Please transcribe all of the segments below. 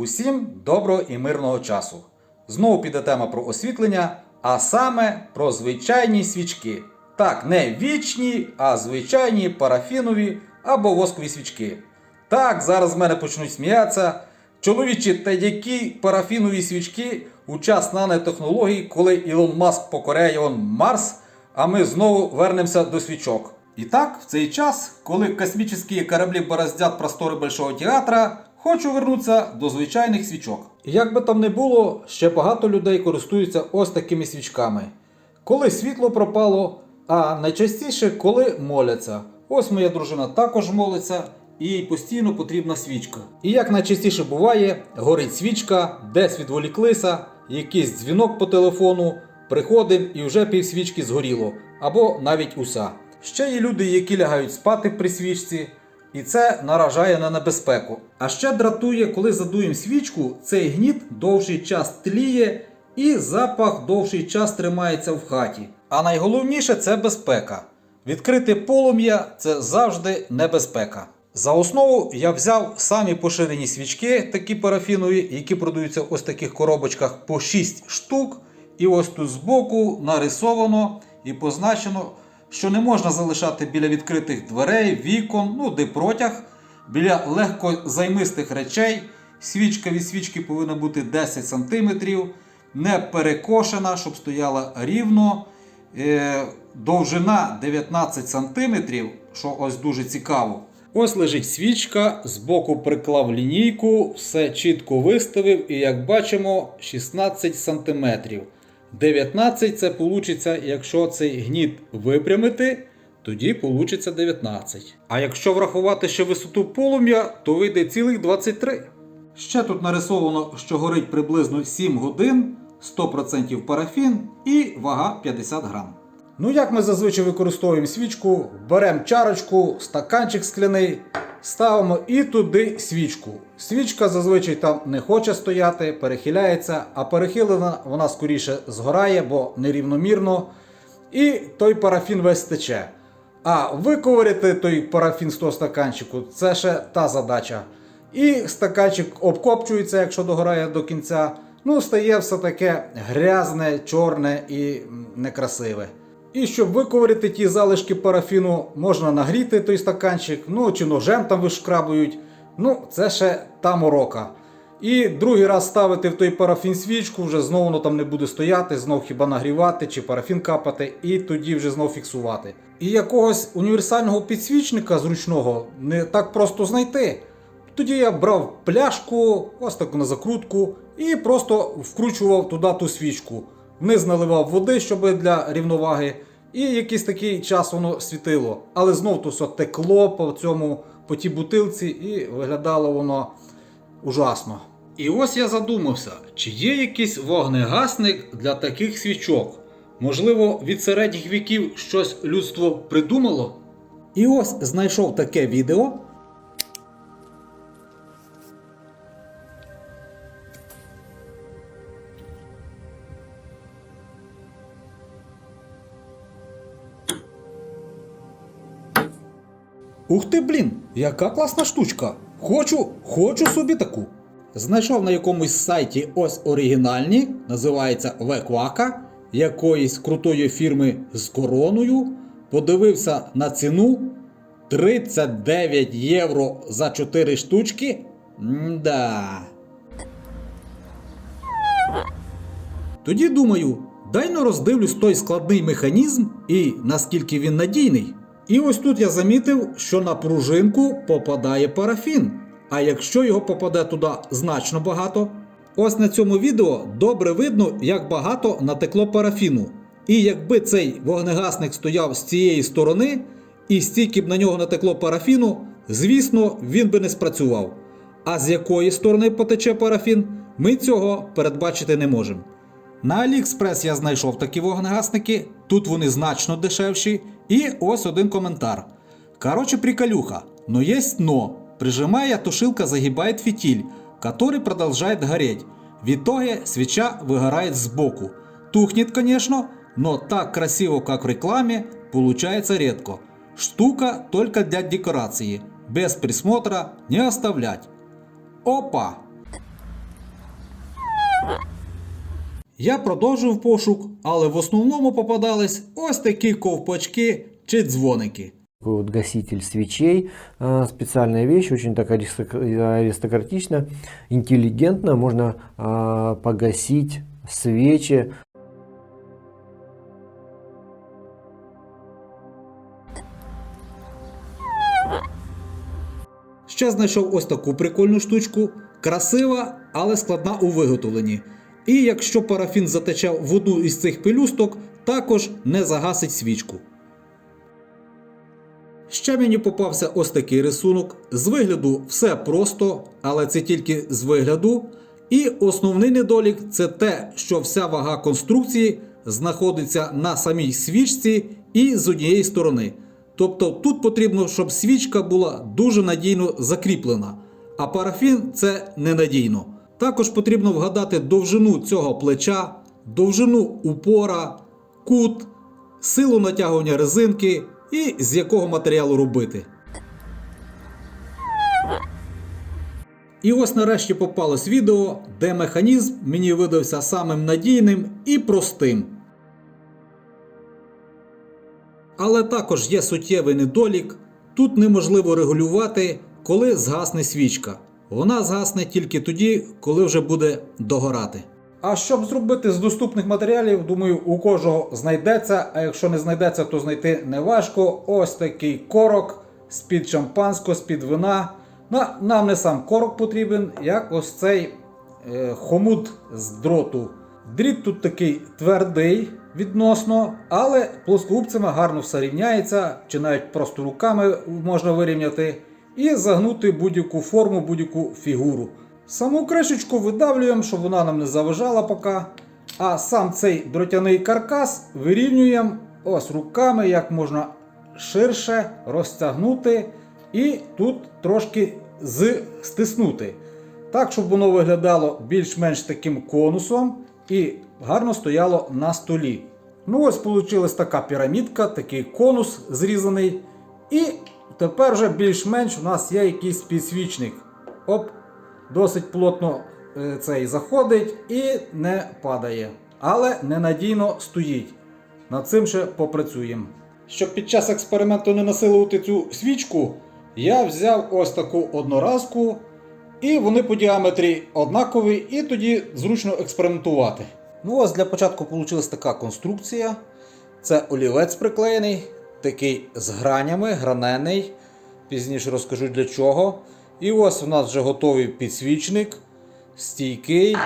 Усім доброго і мирного часу. Знову піде тема про освітлення, а саме про звичайні свічки. Так, не вічні, а звичайні парафінові або воскові свічки. Так, зараз з мене почнуть сміятися. Чоловічі та які парафінові свічки у час нанотехнологій, коли Ілон Маск покоряє он Марс, а ми знову вернемося до свічок. І так, в цей час, коли космічні кораблі бороздять простори Большого театра, хочу вернутися до звичайних свічок. Як би там не було, ще багато людей користуються ось такими свічками. Коли світло пропало, а найчастіше коли моляться. Ось моя дружина також молиться, і їй постійно потрібна свічка. І як найчастіше буває, горить свічка, десь відволіклися, якийсь дзвінок по телефону, приходив і вже пів свічки згоріло, або навіть уся. Ще є люди, які лягають спати при свічці, і це наражає на небезпеку. А ще дратує, коли задуємо свічку, цей гніт довший час тліє і запах довший час тримається в хаті. А найголовніше це безпека. Відкрите полум'я це завжди небезпека. За основу я взяв самі поширені свічки, такі парафінові, які продаються ось таких коробочках по 6 штук. І ось тут збоку нарисовано і позначено, що не можна залишати біля відкритих дверей, вікон, ну де протяг, біля легкозаймистих речей. Свічка від свічки повинна бути 10 см, не перекошена, щоб стояла рівно. Е, довжина 19 см, що ось дуже цікаво. Ось лежить свічка, збоку приклав лінійку, все чітко виставив і як бачимо 16 см. 19 це вийде, якщо цей гніт випрямити, тоді вийде 19. А якщо врахувати ще висоту полум'я, то вийде цілих 23. Ще тут нарисовано, що горить приблизно 7 годин, 100% парафін і вага 50 грам. Ну, як ми зазвичай використовуємо свічку, беремо чарочку, стаканчик скляний, ставимо і туди свічку. Свічка зазвичай там не хоче стояти, перехиляється, а перехилена вона скоріше згорає, бо нерівномірно. І той парафін весь тече. А виковирити той парафін з того стаканчику це ще та задача. І стаканчик обкопчується, якщо догорає до кінця. Ну, стає все таке грязне, чорне і некрасиве. І щоб виковирити ті залишки парафіну, можна нагріти той стаканчик, ну чи ножем там вишкрабують. Ну, це ще та морока. І другий раз ставити в той парафін свічку, вже знову воно там не буде стояти, знов хіба нагрівати чи парафін капати, і тоді вже знов фіксувати. І якогось універсального підсвічника зручного не так просто знайти. Тоді я брав пляшку, ось таку на закрутку, і просто вкручував туди ту свічку. Вниз наливав води, щоб для рівноваги, і якийсь такий час воно світило. Але знов то все текло по цьому, по тій бутилці, і виглядало воно ужасно. І ось я задумався, чи є якийсь вогнегасник для таких свічок? Можливо, від середніх віків щось людство придумало? І ось знайшов таке відео. Ух ти, блін, яка класна штучка. Хочу, хочу собі таку. Знайшов на якомусь сайті ось оригінальні, називається Веквака, якоїсь крутої фірми з короною. Подивився на ціну 39 євро за 4 штучки. Мда. Тоді думаю, дай но роздивлюсь той складний механізм і наскільки він надійний. І ось тут я замітив, що на пружинку попадає парафін. А якщо його попаде туди значно багато, ось на цьому відео добре видно, як багато натекло парафіну. І якби цей вогнегасник стояв з цієї сторони, і стільки б на нього натекло парафіну, звісно, він би не спрацював. А з якої сторони потече парафін, ми цього передбачити не можемо. На AliExpress я знайшов такі вогнегасники, тут вони значно дешевші. І ось один коментар. Короче, приколюха, но есть но. Прижимая, тушилка загибает фитиль, который продолжает гореть. В итоге свеча выгорает сбоку. Тухнет, конечно, но так красиво, как в рекламе, получается редко. Штука только для декорации. Без присмотра не оставлять. Опа! Я продовжив пошук, але в основному попадались ось такі ковпачки чи дзвоники. Вот гаситель свечей, специальная вещь, очень так аристок- аристократично, интеллигентно, можно погасить свечи. Ще знайшов ось таку прикольну штучку, красива, але складна у виготовленні. І якщо парафін затече в одну із цих пелюсток, також не загасить свічку. Ще мені попався ось такий рисунок. З вигляду все просто, але це тільки з вигляду. І основний недолік це те, що вся вага конструкції знаходиться на самій свічці і з однієї сторони. Тобто тут потрібно, щоб свічка була дуже надійно закріплена, а парафін це ненадійно. Також потрібно вгадати довжину цього плеча, довжину упора, кут, силу натягування резинки і з якого матеріалу робити. І ось нарешті попалось відео, де механізм мені видався самим надійним і простим. Але також є суттєвий недолік. Тут неможливо регулювати, коли згасне свічка. Вона згасне тільки тоді, коли вже буде догорати. А щоб зробити з доступних матеріалів, думаю, у кожного знайдеться. А якщо не знайдеться, то знайти не важко. Ось такий корок з-під шампанського, з-під вина. На, нам не сам корок потрібен, як ось цей е, хомут з дроту. Дріт тут такий твердий відносно, але плоскогубцями гарно все рівняється, чи навіть просто руками можна вирівняти, і загнути будь-яку форму, будь-яку фігуру. Саму кришечку видавлюємо, щоб вона нам не заважала поки. А сам цей дротяний каркас вирівнюємо ось руками, як можна ширше розтягнути і тут трошки стиснути. Так, щоб воно виглядало більш-менш таким конусом і гарно стояло на столі. Ну ось вийшла така пірамідка, такий конус зрізаний. І тепер вже більш-менш у нас є якийсь підсвічник. Оп, досить плотно е, цей заходить і не падає. Але ненадійно стоїть. Над цим ще попрацюємо. Щоб під час експерименту не насилувати цю свічку, я взяв ось таку одноразку, і вони по діаметрі однакові, і тоді зручно експериментувати. Ну ось для початку вийшла така конструкція. Це олівець приклеєний, такий з гранями, гранений. Пізніше розкажу для чого. І ось у нас вже готовий підсвічник, стійкий.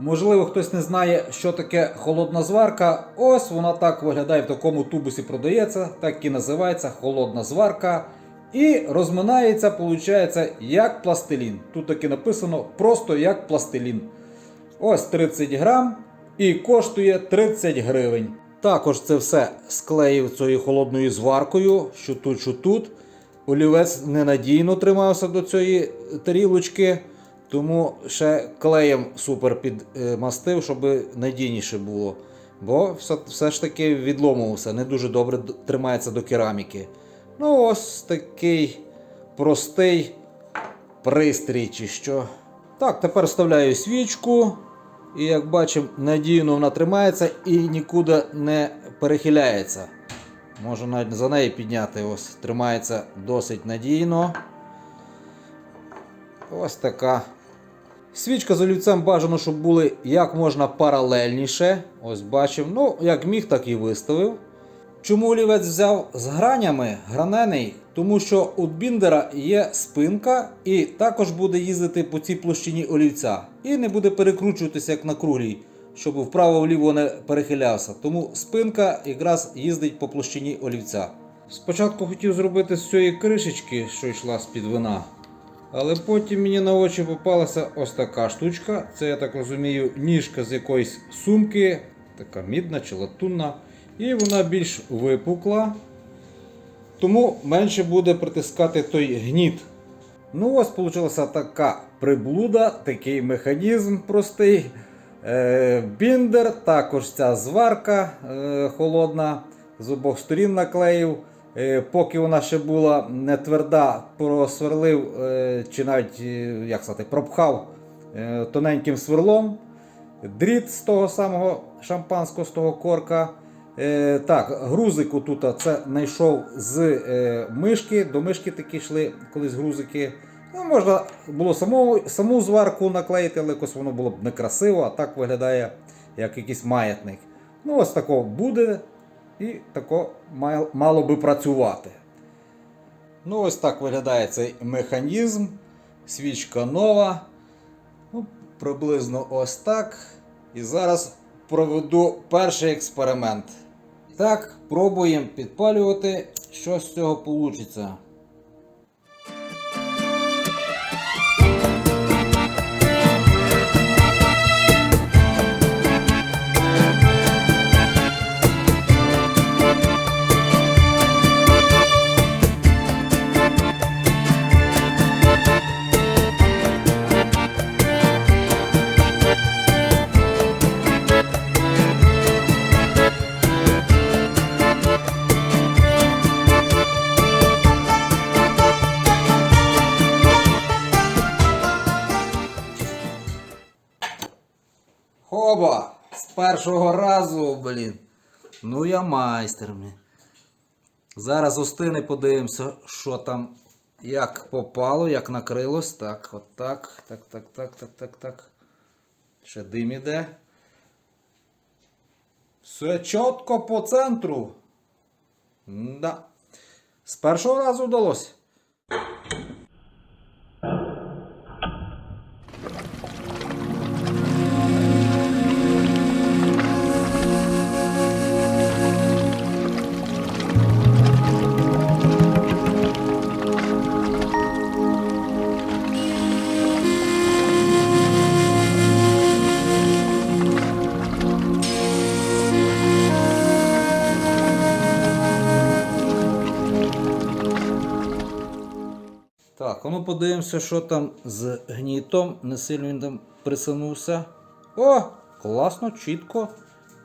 Можливо, хтось не знає, що таке холодна зварка. Ось вона так виглядає в такому тубусі продається, так і називається холодна зварка. І розминається, виходить, як пластилін. Тут таки написано просто як пластилін. Ось 30 грам і коштує 30 гривень. Також це все склеїв цією холодною зваркою, що тут, що тут. Олівець ненадійно тримався до цієї тарілочки, тому ще клеєм супер підмастив, щоб надійніше було. Бо все, все ж таки відломувався, не дуже добре тримається до кераміки. Ну, ось такий простий пристрій чи що. Так, тепер вставляю свічку. І як бачимо, надійно вона тримається і нікуди не перехиляється. Можу навіть за неї підняти. Ось тримається досить надійно. Ось така. Свічка з олівцем бажано, щоб були як можна паралельніше. Ось бачив. Ну, як міг, так і виставив. Чому олівець взяв з гранями гранений? Тому що у біндера є спинка, і також буде їздити по цій площині олівця. І не буде перекручуватися як на круглій, щоб вправо-вліво не перехилявся. Тому спинка якраз їздить по площині олівця. Спочатку хотів зробити з цієї кришечки, що йшла з-під вина. Але потім мені на очі попалася ось така штучка. Це, я так розумію, ніжка з якоїсь сумки, така мідна чи латунна. І вона більш випукла. Тому менше буде притискати той гніт. Ну, ось вийшла така приблуда, такий механізм простий. Е, біндер, також ця зварка е, холодна, з обох сторін наклеїв. Е, поки вона ще була не тверда, просверлив, чи навіть як сказати, пропхав тоненьким сверлом. дріт з того самого шампанського, з того корка. Е, так, грузику тут це знайшов з е, мишки. До мишки такі йшли колись грузики. Ну, можна було саму, саму зварку наклеїти, але якось воно було б некрасиво, а так виглядає як якийсь маятник. Ну, ось тако буде і тако мало би працювати. Ну, ось так виглядає цей механізм. Свічка нова. Ну, приблизно ось так. І зараз проведу перший експеримент. Так, пробуємо підпалювати, що з цього вийде. Першого разу, блін. Ну я майстер. блін. Зараз остине подивимося, що там, як попало, як накрилось. Так, от так. Так, так, так, так, так, так. Ще дим іде. Все чітко по центру. Да. З першого разу вдалося. Подивимося, що там з гнітом. Не присунувся. О! Класно, чітко.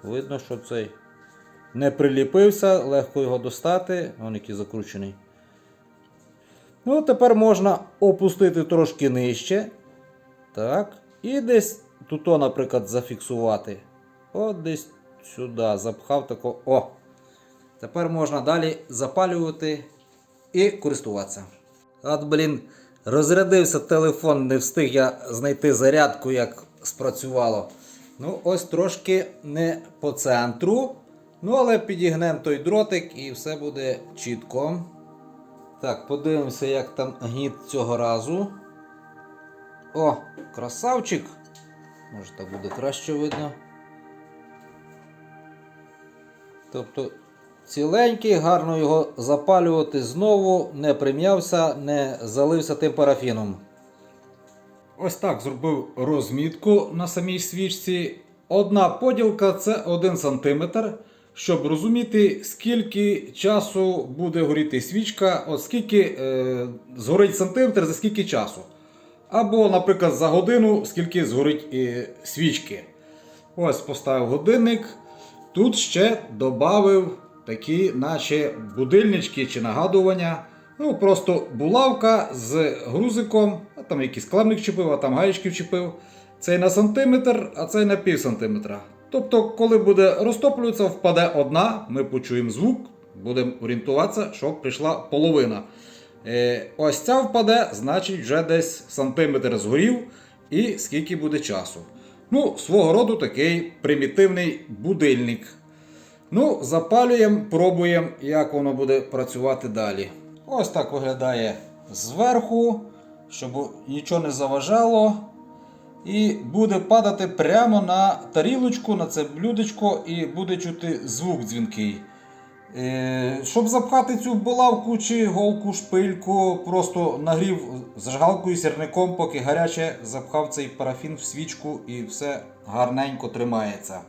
Видно, що цей не приліпився, легко його достати. Вон який закручений. Ну, тепер можна опустити трошки нижче. Так. І десь тут, наприклад, зафіксувати. От десь сюди. Запхав тако. О! Тепер можна далі запалювати і користуватися. От, блін, розрядився телефон, не встиг я знайти зарядку, як спрацювало. Ну, ось трошки не по центру. Ну, але підігнемо той дротик і все буде чітко. Так, подивимося, як там гніт цього разу. О, красавчик. Може так буде краще видно. Тобто ціленький, гарно його запалювати знову, не прим'явся, не залився тим парафіном. Ось так зробив розмітку на самій свічці. Одна поділка це 1 см. Щоб розуміти, скільки часу буде горіти свічка, от скільки е, згорить сантиметр за скільки часу. Або, наприклад, за годину, скільки згорить е, свічки. Ось поставив годинник. Тут ще додав такі, наче будильнички чи нагадування. Ну, просто булавка з грузиком, а там якийсь клемник чіпив, а там гаєчки вчепив. Цей на сантиметр, а цей на пів сантиметра. Тобто, коли буде розтоплюватися, впаде одна, ми почуємо звук, будемо орієнтуватися, що прийшла половина. Е, ось ця впаде, значить вже десь сантиметр згорів і скільки буде часу. Ну, свого роду такий примітивний будильник. Ну, запалюємо, пробуємо, як воно буде працювати далі. Ось так виглядає зверху, щоб нічого не заважало. І буде падати прямо на тарілочку, на це блюдечко, і буде чути звук дзвінкий. Е, щоб запхати цю булавку чи голку, шпильку, просто нагрів зажигалкою сірником, поки гаряче запхав цей парафін в свічку і все гарненько тримається.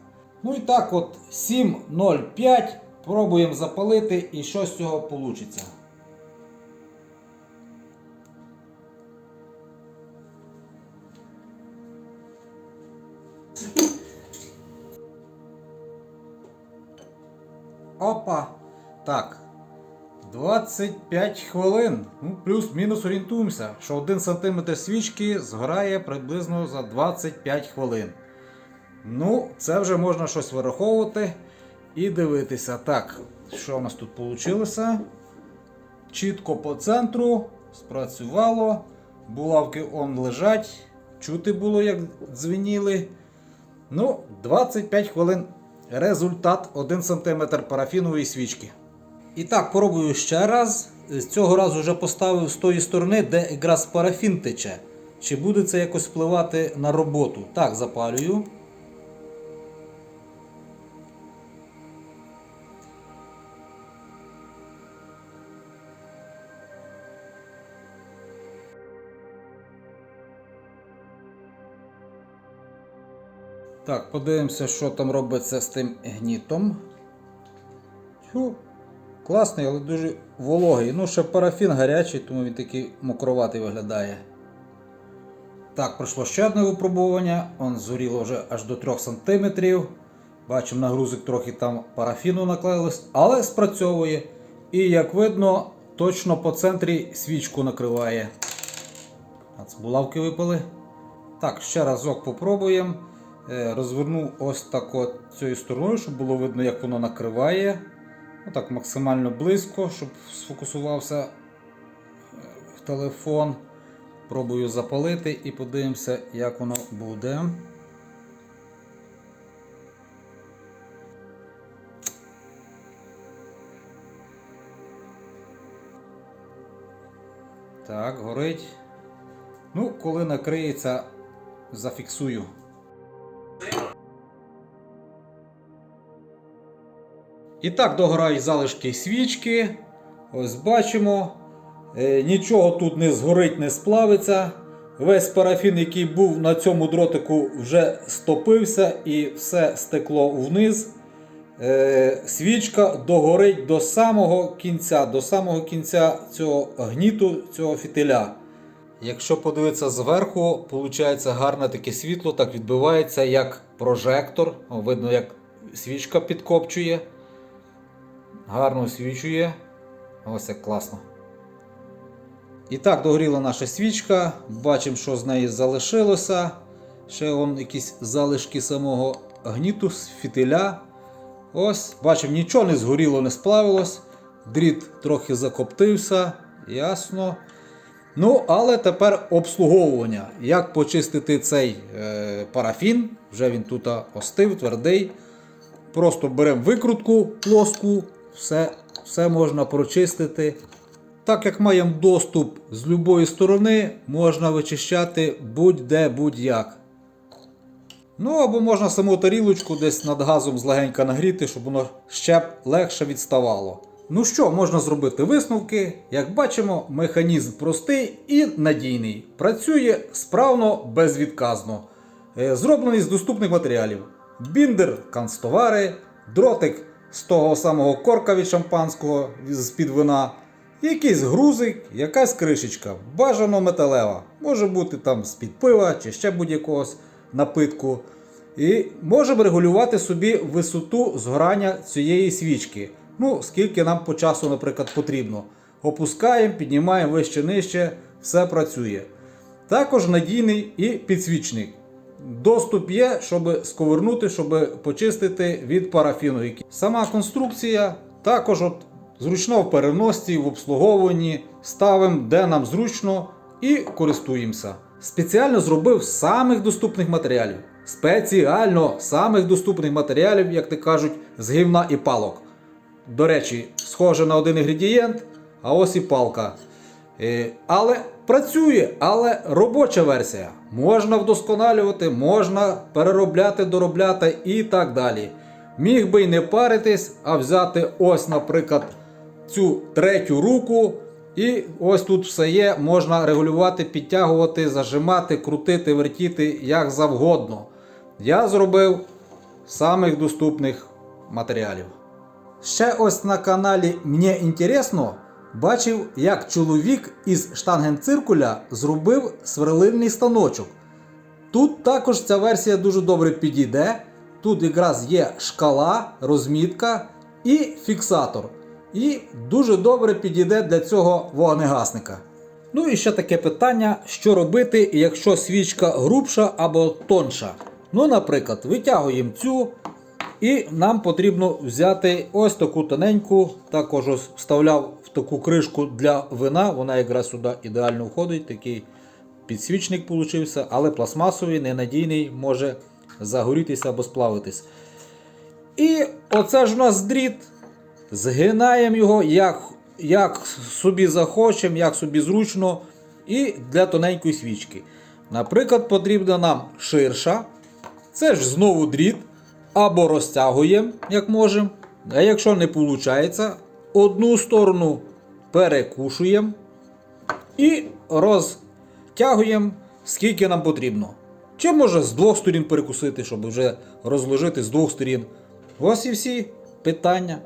Ну і так, от 7.05 пробуємо запалити і що з цього вийде. Опа! Так. 25 хвилин. Ну, плюс-мінус орієнтуємося, що 1 см свічки згорає приблизно за 25 хвилин. Ну, це вже можна щось вираховувати і дивитися. Так, що у нас тут вийшло? Чітко по центру спрацювало. Булавки он лежать. Чути було, як дзвеніли. Ну, 25 хвилин. Результат 1 см парафінової свічки. І так, пробую ще раз. З цього разу вже поставив з тої сторони, де якраз парафін тече. Чи буде це якось впливати на роботу? Так, запалюю. Так, подивимося, що там робиться з тим гнітом. Тьфу, класний, але дуже вологий. Ну, ще парафін гарячий, тому він такий мокроватий виглядає. Так, пройшло ще одне випробування. Он згоріло вже аж до 3 см. Бачимо, на грузик трохи там парафіну наклеїлось, але спрацьовує. І як видно, точно по центрі свічку накриває. Булавки випали. Так, ще разок попробуємо. Е, Розверну ось так от цією стороною, щоб було видно, як воно накриває. Отак максимально близько, щоб сфокусувався е, в телефон. Пробую запалити і подивимося, як воно буде. Так, горить. Ну, коли накриється, зафіксую. І так догорають залишки свічки. Ось бачимо. Е, нічого тут не згорить, не сплавиться. Весь парафін, який був на цьому дротику, вже стопився і все стекло вниз. Е, свічка догорить до самого кінця, до самого кінця цього гніту, цього фітиля. Якщо подивитися зверху, виходить гарне таке світло, так відбивається як прожектор. Видно, як свічка підкопчує. Гарно освічує. Ось як класно. І так, догоріла наша свічка. Бачимо, що з неї залишилося. Ще вон якісь залишки самого гніту з фітиля. Ось, бачимо, нічого не згоріло, не сплавилось. Дріт трохи закоптився. Ясно. Ну, але тепер обслуговування. Як почистити цей е, парафін? Вже він тут остив, твердий. Просто беремо викрутку плоску, все, все можна прочистити. Так як маємо доступ з будь-якої сторони, можна вичищати будь-де, будь-як. Ну або можна саму тарілочку десь над газом злегенька нагріти, щоб воно ще б легше відставало. Ну що, можна зробити висновки? Як бачимо, механізм простий і надійний. Працює справно, безвідказно. Е, Зроблений з доступних матеріалів. Біндер, канцтовари, дротик з того самого корка від шампанського з-під вина, якийсь грузик, якась кришечка, бажано металева. Може бути там з-під пива чи ще будь-якогось напитку. І можемо регулювати собі висоту згорання цієї свічки. Ну, скільки нам по часу, наприклад, потрібно. Опускаємо, піднімаємо вище нижче, все працює. Також надійний і підсвічник. Доступ є, щоб сковернути, щоб почистити від парафіну. Сама конструкція також от зручно в переносці, в обслуговуванні. Ставимо, де нам зручно і користуємося. Спеціально зробив самих доступних матеріалів. Спеціально самих доступних матеріалів, як ти кажуть, з гівна і палок. До речі, схоже на один інгредієнт, а ось і палка. Е, Але працює, але робоча версія. Можна вдосконалювати, можна переробляти, доробляти і так далі. Міг би й не паритись, а взяти ось, наприклад, цю третю руку. І ось тут все є, можна регулювати, підтягувати, зажимати, крутити, вертіти як завгодно. Я зробив самих доступних матеріалів. Ще ось на каналі Мені інтересно бачив, як чоловік із штангенциркуля зробив сверлильний станочок. Тут також ця версія дуже добре підійде. Тут якраз є шкала, розмітка і фіксатор. І дуже добре підійде для цього вогнегасника. Ну і ще таке питання: що робити, якщо свічка грубша або тонша. Ну, наприклад, витягуємо цю, і нам потрібно взяти ось таку тоненьку, також ось вставляв таку кришку для вина. Вона якраз сюди ідеально входить. Такий підсвічник получився, але пластмасовий, ненадійний, може загорітися або сплавитись. І оце ж у нас дріт. Згинаємо його як, як собі захочемо, як собі зручно. І для тоненької свічки. Наприклад, потрібна нам ширша. Це ж знову дріт. Або розтягуємо, як можемо. А якщо не виходить, одну сторону перекушуємо і розтягуємо, скільки нам потрібно. Чи може з двох сторін перекусити, щоб вже розложити з двох сторін. Ось і всі питання.